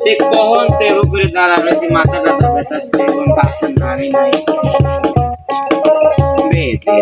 ঠিক কখন তেরো করে দাঁড়াবে সে মাথা ব্যথা ব্যথা জীবন বাসন নামি নাই বেদে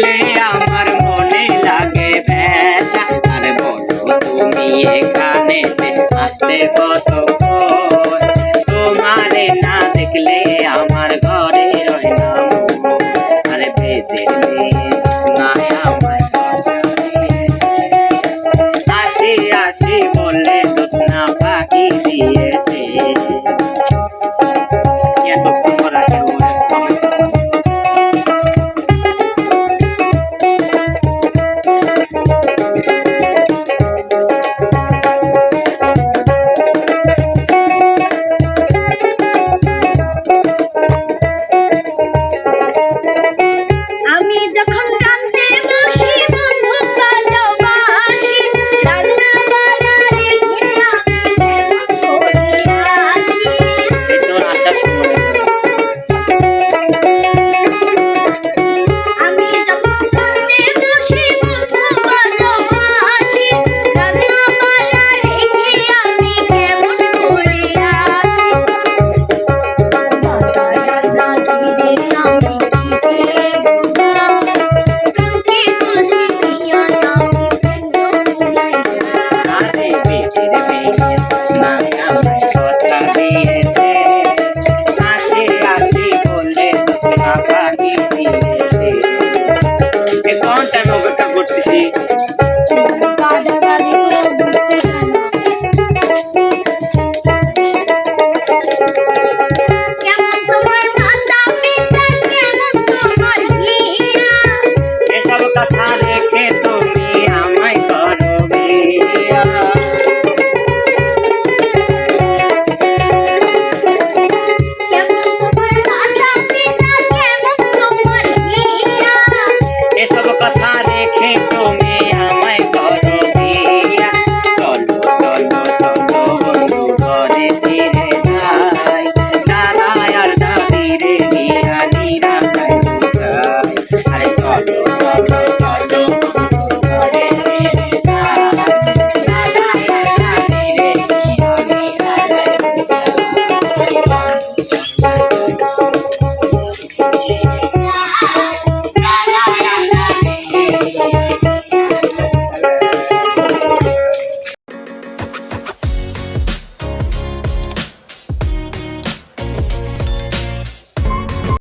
বললে আমার মনে লাগে ব্যথা। আর বলো তুমি এখানে আসতে কত তোমারে না দেখলে আমার ঘরে আরে না আর বেঁধে আসি আসি অপেক্ষা করতেছি।